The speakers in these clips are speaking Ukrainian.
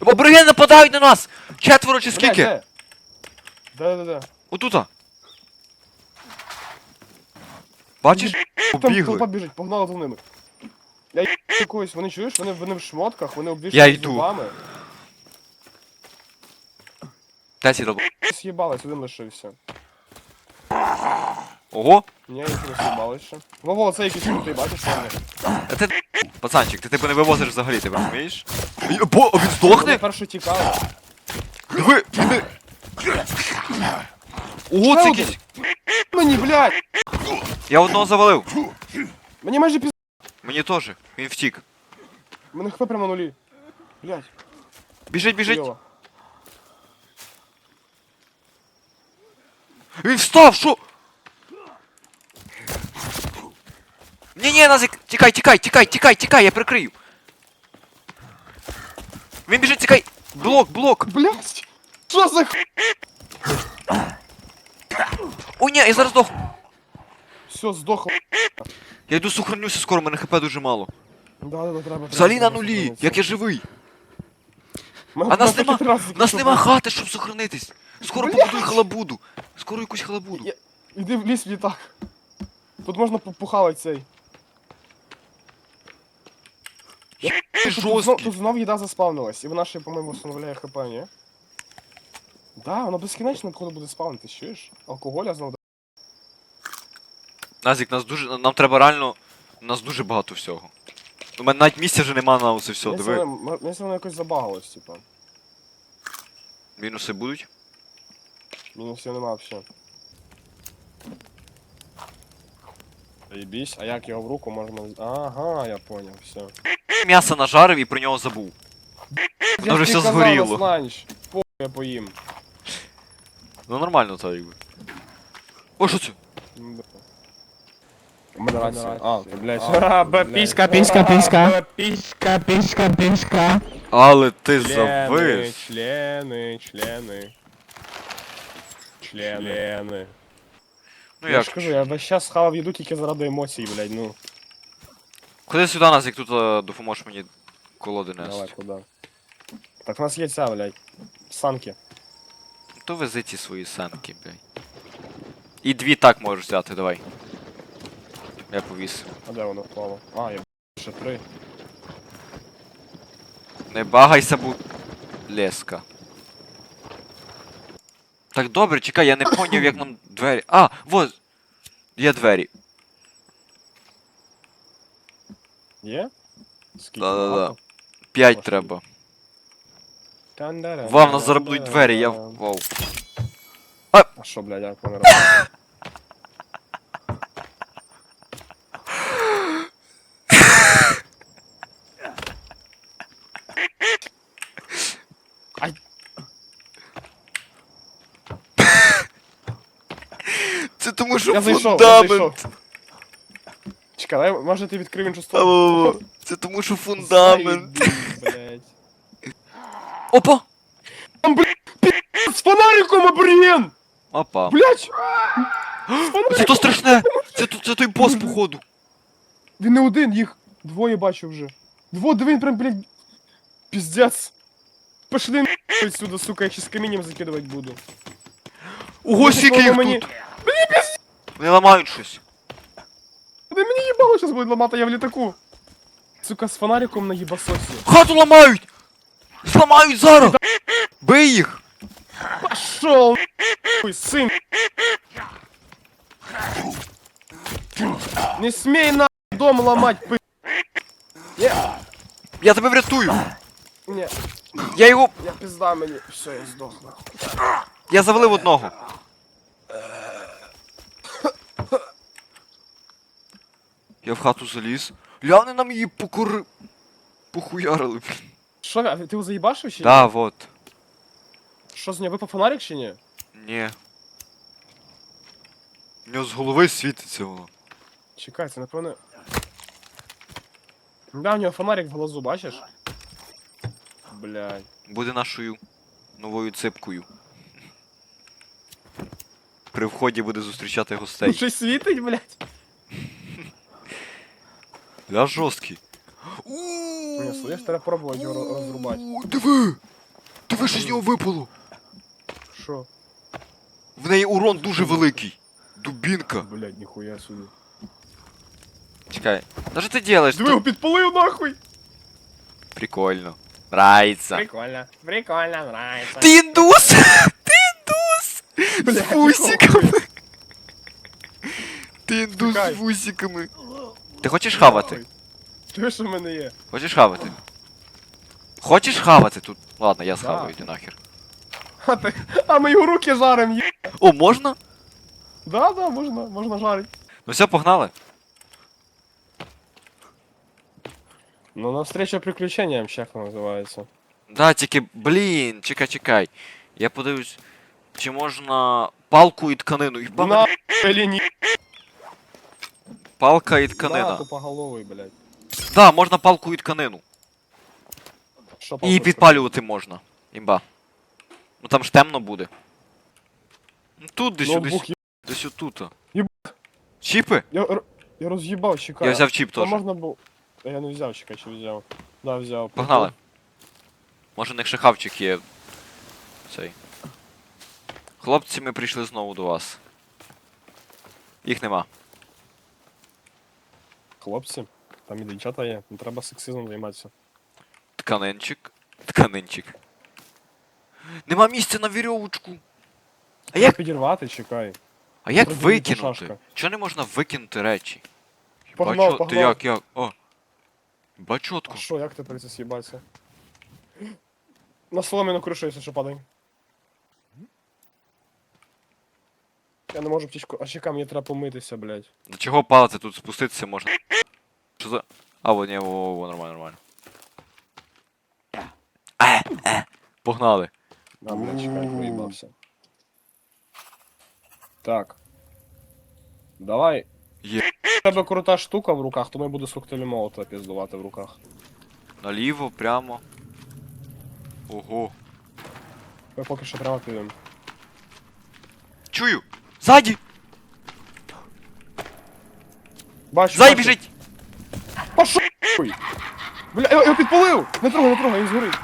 Аборигени нападають на нас! Четверо чи скільки? де? Де, де, де? Отута. Бачиш? Там Побігли. толпа біжить, погнали за ними. Я їб якусь, вони чуєш, вони, вони в шмотках, вони Я обвішані йду. зубами. Де ці долб- З'їбались, один лишився. Ого! Ні, я не з'їбались ще. Вово, це якийсь крутий, бачиш, вони? А ти пацанчик, ти типу не вивозиш взагалі, ти розумієш? Й- Бо він Вони здохне? перші тікали. Диви! він не- Ого, Ще це один. якийсь. Мені, блядь! Я одного завалив. Мені майже піз... Мені теж. Він втік. Мене хп прямо на нулі. Блядь, Біжить, біжить. хуйово. Він встав, що? Ні, ні, Назик, тікай, тікай, тікай, тікай, тікай, я прикрию. Він біжить, тікай. Блок, блок. Блядь! Що за х... О, ні, я зараз здох. Все, здохло. Я йду сохранюся скоро, мене хп дуже мало. Да, да, да, треба. Взагалі на треба нулі, сохранитися. як я живий. Мене А нас нема, нас нема хати, щоб сохранитись. Скоро побудую халабуду. Скоро якусь халабуду. Я- Іди в ліс в літак. Тут можна попухалити цей. Ти Тут, знов, жорсткий. тут знов їда заспавнилась, і вона ще, по-моєму, встановляє хп, ні? Да, вона безкінечно походу буде спавнити, чуєш? Алкоголя знову. Назік, нас дуже. Нам треба реально. У нас дуже багато всього. У мене навіть місця вже нема на усе все, Мені диви. воно- Мені воно якось забагалось, типа. Мінуси будуть. Мінусів нема взагалі. Заєбісь, а як його в руку можна... вз- Ага, я понял, все. М'ясо нажарив і про нього забув. Я вже все згоріло. По я поїм. Ну нормально так якби. О, що це? Модерація. А, ти, блядь. Піська, піська, піська. Піська, піська, піська. Але ти Члени, завис. члени, члени. Члени. Ну я ж кажу, я весь час схавав їду тільки заради емоцій, блядь, ну. Ходи сюди, Назік, тут е, допоможеш мені колоди Давай, нести. куди? Так, у нас є ця, блядь. Санки. То вези ці свої санки, блядь. І дві так можеш взяти, давай. Я повісив. А де воно впало? А, я ще три. Не багайся, бу... Леска. Так добре, чекай, я не поняв, як нам двері. А, вот! Є двері. Є? Скільки? Да-да-да. багато? П'ять треба. Тан-дара, Вам нас зараз будуть двері, я. Вау. А що, блядь, як вони роблять? Це тому що Я зайшов, я фундамент. Чекай, дай, може ти відкрив іншу сторону? Це тому що фундамент. Заєбісь, блядь. Опа! З фонариком, аборіген! Опа. Блядь! Це то страшне! Це, то- це той бос, походу. Він не один, їх двоє бачу вже. Дво, диви, він прям, блядь, піздець. Пошли нахуй сюди, сука, я ще з камінням закидувати буду. Ого, скільки їх мені- тут! Вони ламають щось. Їбало зараз будуть ламати, я в літаку. Сука, з фонариком на їбасосі. Хату ламають! Зламають зараз! Бий їх! Пошел, нахуй, сын. Не смей на дом ломать, пы... Не, Я тебе врятую! не, Я його. я пизда мені. Все, я здох, нахуй. Я завалив одного. Я в хату заліз. Ляни нам її покори. Похуярили, блін. Що, а ти його заїбашив чи ні? Да, вот. Що з нього випав фонарик чи ні? Ні. У нього з голови світиться воно. Чекай, це напевно. Да, у нього фонарик в глазу, бачиш? Блядь. Буде нашою новою ципкою. При вході буде зустрічати гостей. Щось світить, блядь. Я жорсткий. Ууу, Ні, слухай, треба пробувати його роз- розрубати. Диви! Диви, що з нього випало! Що? В неї урон дуже великий. Дубінка. Блядь, ніхуя собі. Чекай. Та що ти делаєш? Диви, його підпалив нахуй! Прикольно. Нравится. Прикольно, прикольно, нравится. Ти індус! Ти індус! З Блядь, вусиками! Ти індус Чекай. з вусиками. Ти хочеш хавати? Ти що в мене є? Хочеш хавати? Хочеш хавати тут? Ладно, я схаваю, йди нахер. А, ти... а ми його руки жарим, є. О, можна? Да, да, можна, можна жарити. Ну все, погнали. Ну, навстречу приключенням, ще як називається. Да, тільки, блін, чекай, чекай. Я подивлюсь, чи можна палку і тканину. Їба На, ні. Палка і На, тканина. тупоголовий, блядь. Да, можна палку і тканину. Що І підпалювати можна. Імба. Ну там ж темно буде. Ну тут десь робити? десь, Ноутбук є. десь отут. Єб- Чіпи? Я, р- я роз'їбав, чекай. Я взяв чіп Та теж. можна було... Та Я не взяв, чекай, чи взяв. Да, взяв. Погнали. Може, у них ще хавчик є. Цей. Хлопці, ми прийшли знову до вас. Їх нема. Хлопці, там і дівчата є, не треба сексизмом займатися. Тканинчик. Тканинчик. Нема місця на вірьовочку. А Як підірвати, чекай. а як Зробили викинути? Чого не можна викинути речі? Погнав, Бачу, ти погнав. як, як? О. А Бачотко. що, як тепер це з'їбатися? На соломину кришу, якщо що падай. Я не можу птічку. А чекай, мені треба помитися, блядь. До чого палити тут спуститися можна? Що за. А, во, ні, во, во, во, нормально, нормально. Е, е. Погнали. А, блядь, чекай, виїбався. Так. Давай. Є. У тебе крута штука в руках, тому я буду з коктейлю молота піздувати в руках. Наліво, прямо. Ого. Ми поки що прямо підемо. Чую! Ззаді! Бачу, Ззаді бачу. біжить! Пошов! Бля, я його підпалив! Не трогай, не трогай, він згорить.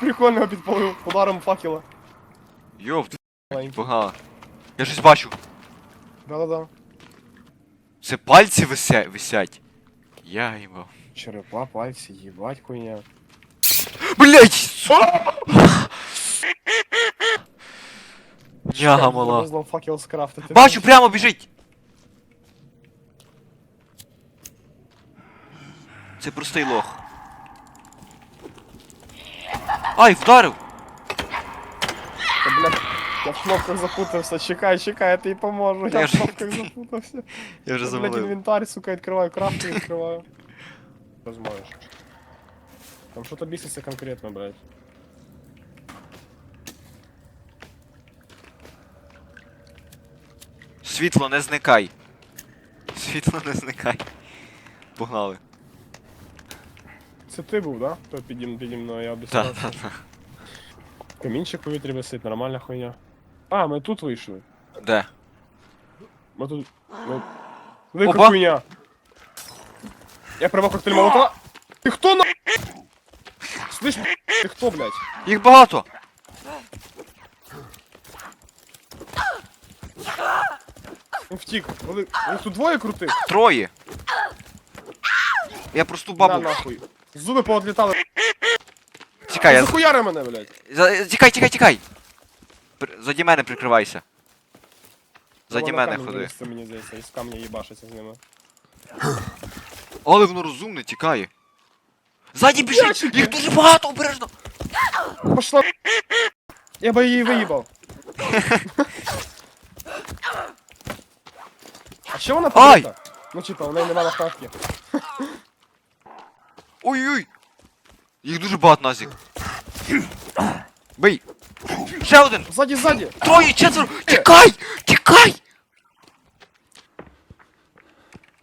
Прикольно його підпалив ударом факела. Йоп, ти Маленький. Я щось бачу. Да-да-да. Це пальці вися... висять. Я їбав. Черепа, пальці, їбать хуйня. Блять! Няга мала. Факел скрафтити. Бачу, прямо біжить! Це простий лох. Ай, вдарив! Та, блядь, я в кнопках запутався. Чекай, чекай, я тобі поможу. Я я в кнопках запутався. Я вже Я, блядь, завалив. інвентарь, сука, відкриваю, крафти відкриваю. Що зможеш? Там що-то біситься конкретно, блядь. Світло, не зникай. Світло, не зникай. Погнали. Це ти був, да? Хто піді, піді мною, я обіцяв. та, та. Камінчик в повітрі висить, нормальна хуйня. А, ми тут вийшли. Де? Ми тут. Ну. Велика Опа. хуйня. Я прямо коктейль молотова. Ти хто на. Слышь, ти хто, блядь? Їх багато! Він втік. Вони... Їх тут двоє крутих. Троє! Я просту На бабу. нахуй. Зуби поодлітали. Тікай, я... Захуяри мене, блядь. За- Тікай, тікай, тікай! Заді мене прикривайся. Заді Треба на мене камінь ходи. вилізти, мені здається, із камня їбашиться з ними. Але воно розумне, тікає. Ззаді біжить! Їх дуже багато, обережно! Пошла. Я би її виїбав. А що вона Ай! побита? Ну типа, у неї немає лохатки. Ой-ой! Їх дуже багато, Назік. Бий! Ще один! Ззаді, ззаді! Троє, четверо! Тікай! Тікай!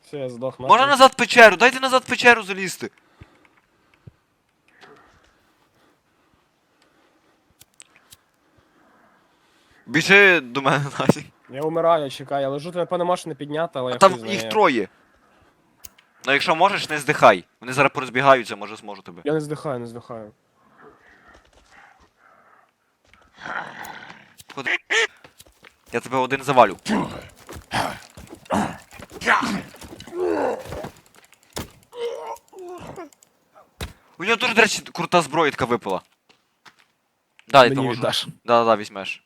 Все, я здох нахуй. Можна назад в печеру, дайте назад в печеру залізти. Біжи до мене, Назік. Я умираю, чекай, я лежу, ти напевно можеш не підняти, але я Там хуй їх троє. Ну якщо можеш, не здихай. Вони зараз порозбігаються, може зможу тебе. Я не здихаю, не здихаю. Ходи. Я тебе один завалю. У нього дуже, до речі, крута зброїтка випала. Да, я Мені то можу. віддаш. Да, да, візьмеш.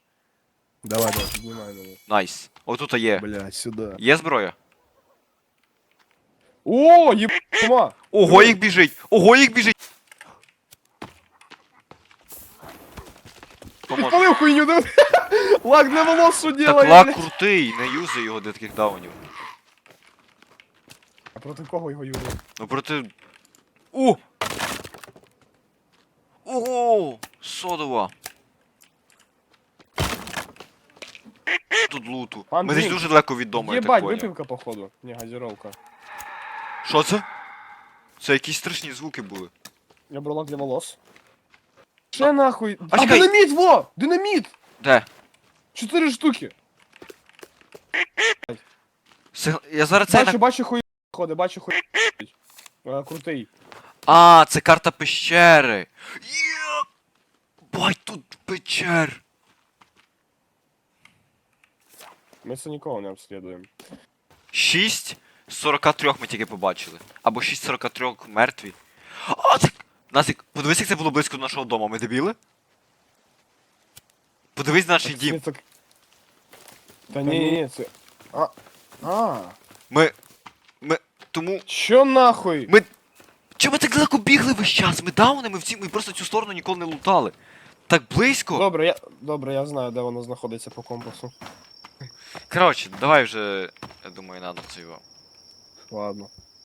Давай, давай, піднімай мене. Найс. Отут є. Блядь, сюди. Є зброя? О, єб... Тома! Ого, їх біжить! Ого, їх біжить! Поможу. Підпалив хуйню, да? Лак для волос Так делає, лак крутий, не юзай його для таких даунів. А проти кого його юзав? Ну проти. О! Ого! Содова! Тут луту. Ми десь дуже далеко від дому, я так Єбать, поняв. випивка, походу. Ні, газіровка. Що це? Це якісь страшні звуки були. Я брав лак для волос. Ще нахуй. А, чекай. динаміт, во! Динаміт! Де? Чотири штуки. Сигн- Я зараз це Бачу, на... бачу хуй ходи, бачу хуй. Е, Крутий. А, це карта пещери. Є! Бать, тут печер. Ми це нікого не обслідуємо. 6 з 43 ми тільки побачили. Або 6 з 43 мертві. А, так... Насик, подивись, як це було близько до нашого дому. Ми дебіли? Подивись на наш дім. так- Та ні, ні, ні, це. А. А. Ми. Ми. Тому. Що нахуй? Ми. Чому ми так далеко бігли весь час? Ми дауни, ми в ці. Ми просто цю сторону ніколи не лутали. Так близько. Добре, я. Добре, я знаю, де воно знаходиться по компасу. Коротше, давай вже. Я думаю, надо це його. Ладно.